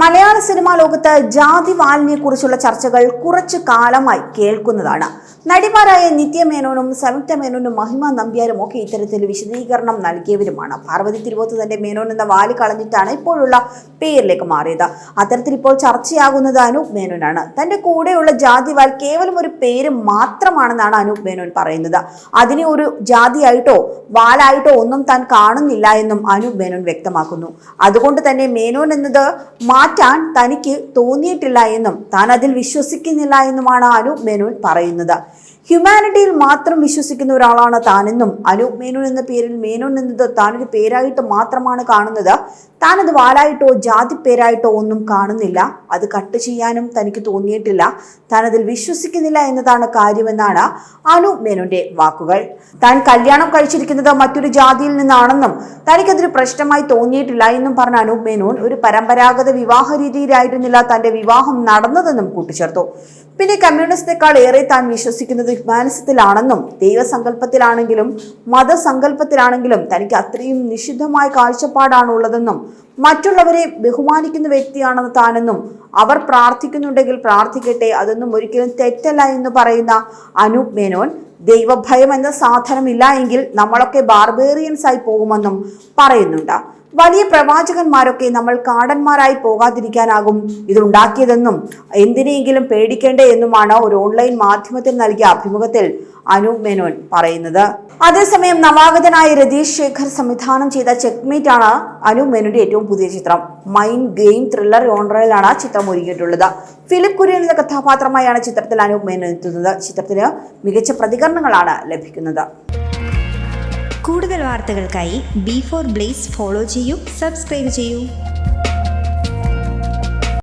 മലയാള cinema ലോകത്ത് ജാതി വാലിനെ കുറിച്ചുള്ള ചർച്ചകൾ കുറച്ചു കാലമായി കേൾക്കുന്നതാണ്. നടിമാരായ നിത്യ മേനോനും സംയുക്ത മേനോനും മഹിമ നമ്പ്യാരും ഒക്കെ ഇത്തരത്തിൽ വിശദീകരണം നൽകിയവരുമാണ്. പാർവതി തിരുവോത്ത് തന്റെ മേനോൻ എന്ന വാൽ കളഞ്ഞിട്ടാണ് ഇപ്പോഴുള്ള പേരിലേക്ക് മാറിയത്. അത്തരത്തിൽ ഇപ്പോൾ ചർച്ചയാകുന്നത് അനൂപ് മേനോനാണ്. തന്റെ കൂടെയുള്ള ജാതി വാൽ കേവലം ഒരു പേര് മാത്രമാണെന്നാണ് അനൂപ് മേനോൻ പറയുന്നത്. അതിനെ ഒരു ജാതിയായിട്ടോ വാലായിട്ടോ ഒന്നും താൻ കാണുന്നില്ല എന്നും അനൂപ് മേനോൻ വ്യക്തമാക്കുന്നു. അതുകൊണ്ട് തന്നെ മേനോൻ എന്നത് മാറ്റാൻ തനിക്ക് തോന്നിയിട്ടില്ല എന്നും താൻ അതിൽ വിശ്വസിക്കുന്നില്ല എന്നുമാണ് അനു മേനോൻ പറയുന്നത്. ഹ്യൂമാനിറ്റിയിൽ മാത്രം വിശ്വസിക്കുന്ന ഒരാളാണ് താനെന്നും അനൂപ് മേനോൻ എന്ന പേരിൽ മേനോൻ എന്നത് താനൊരു പേരായിട്ട് മാത്രമാണ് കാണുന്നത്. താനത് വാലായിട്ടോ ജാതി പേരായിട്ടോ ഒന്നും കാണുന്നില്ല. അത് കട്ട് ചെയ്യാനും തനിക്ക് തോന്നിയിട്ടില്ല. താനതിൽ വിശ്വസിക്കുന്നില്ല എന്നതാണ് കാര്യമെന്നാണ് അനൂപ് മേനോന്റെ വാക്കുകൾ. താൻ കല്യാണം കഴിച്ചിരിക്കുന്നത് മറ്റൊരു ജാതിയിൽ നിന്നാണെന്നും തനിക്കതൊരു പ്രശ്നമായി തോന്നിയിട്ടില്ല എന്നും പറഞ്ഞ അനൂപ് മേനോൻ ഒരു പരമ്പരാഗത വിവാഹ രീതിയിലായിരുന്നില്ല തന്റെ വിവാഹം നടന്നതെന്നും കൂട്ടിച്ചേർത്തു. പിന്നെ കമ്മ്യൂണിസ്റ്റിനേക്കാൾ ഏറെ താൻ വിശ്വസിക്കുന്നത് ഹ്യൂമാനിസത്തിലാണെന്നും ദൈവസങ്കല്പത്തിലാണെങ്കിലും മതസങ്കല്പത്തിലാണെങ്കിലും തനിക്ക് അത്രയും നിഷിദ്ധമായ കാഴ്ചപ്പാടാണ് ഉള്ളതെന്നും മറ്റുള്ളവരെ ബഹുമാനിക്കുന്ന വ്യക്തിയാണെന്ന് താനെന്നും അവർ പ്രാർത്ഥിക്കുന്നുണ്ടെങ്കിൽ പ്രാർത്ഥിക്കട്ടെ അതൊന്നും ഒരിക്കലും തെറ്റല്ല എന്ന് പറയുന്ന അനൂപ് മേനോൻ ദൈവഭയം എന്ന സാധനമില്ല എങ്കിൽ നമ്മളൊക്കെ ബാർബേറിയൻസ് ആയി പോകുമെന്നും പറയുന്നുണ്ട്. വലിയ പ്രവാചകന്മാരൊക്കെ നമ്മൾ കാടന്മാരായി പോകാതിരിക്കാനാകും ഇതുണ്ടാക്കിയതെന്നും എന്തിനെങ്കിലും പേടിക്കേണ്ടേ എന്നുമാണ് ഒരു ഓൺലൈൻ മാധ്യമത്തിൽ നൽകിയ അഭിമുഖത്തിൽ അനൂപ് മേനോൻ പറയുന്നത്. അതേസമയം നവാഗതനായ രതീഷ് ശേഖർ സംവിധാനം ചെയ്ത ചെക്ക്മേറ്റ് ആണ് അനൂപ് മേനോന്റെ ഏറ്റവും പുതിയ ചിത്രം. മൈൻഡ് ഗെയിം ത്രില്ലർ ഓണറിലാണ് ചിത്രം ഒരുങ്ങിയിട്ടുള്ളത് ഫിലിപ്പ് കുര്യൻ എന്ന കഥാപാത്രമായാണ് ചിത്രത്തിൽ അനൂപ് മേനോൻ എത്തുന്നത് ചിത്രത്തിന് മികച്ച പ്രതികരണങ്ങളാണ് ലഭിക്കുന്നത്. കൂടുതൽ വാർത്തകൾക്കായി ബി ഫോർ ബ്ലേസ് ഫോളോ ചെയ്യൂ സബ്സ്ക്രൈബ് ചെയ്യൂ.